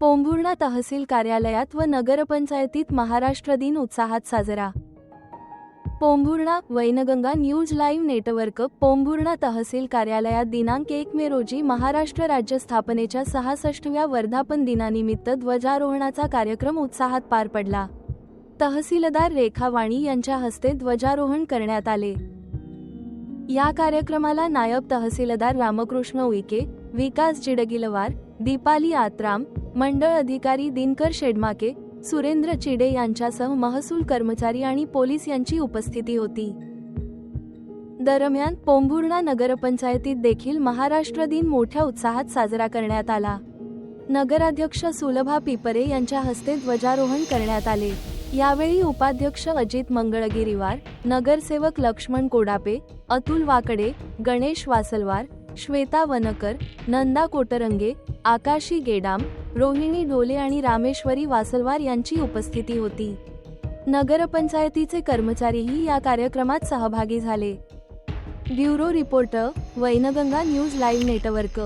पोंभुर्णा तहसील कार्यालयात व नगरपंचायतीत महाराष्ट्र दिन उत्साहात साजरा. Pombhurna Wainganga news live network Pombhurna तहसील कार्यालयात दिनांक एक मे रोजी महाराष्ट्र राज्य स्थापनेच्या सहासष्टव्या वर्धापन दिनानिमित्त ध्वजारोहणाचा कार्यक्रम उत्साहात पार पडला. तहसीलदार रेखा वाणी यांच्या हस्ते ध्वजारोहण करण्यात आले. या कार्यक्रमाला नायब तहसीलदार रामकृष्ण उईके विकास चिडगिलवार दीपाली आत्राम मंडळ अधिकारी दिनकर शेडमाके सुरेंद्र चिडे यांच्यासह महसूल कर्मचारी आणि पोलीस यांची उपस्थिती होती. दरम्यान पोंभुर्णा नगरपंचायतीत देखील महाराष्ट्र दिन मोठ्या उत्साहात साजरा करण्यात आला. नगराध्यक्ष सुलभा पिपरे यांच्या हस्ते ध्वजारोहण करण्यात आले. यावेळी उपाध्यक्ष अजित मंगळगिरीवार नगरसेवक लक्ष्मण कोडापे अतुल वाकडे गणेश वासलवार श्वेता वनकर नंदा कोटरंगे आकाशी गेडाम रोहिणी ढोले आणि रामेश्वरी वासलवार यांची उपस्थिती होती. नगरपंचायतीचे कर्मचारीही या कार्यक्रमात सहभागी झाले. Bureau reporter Wainganga news live network.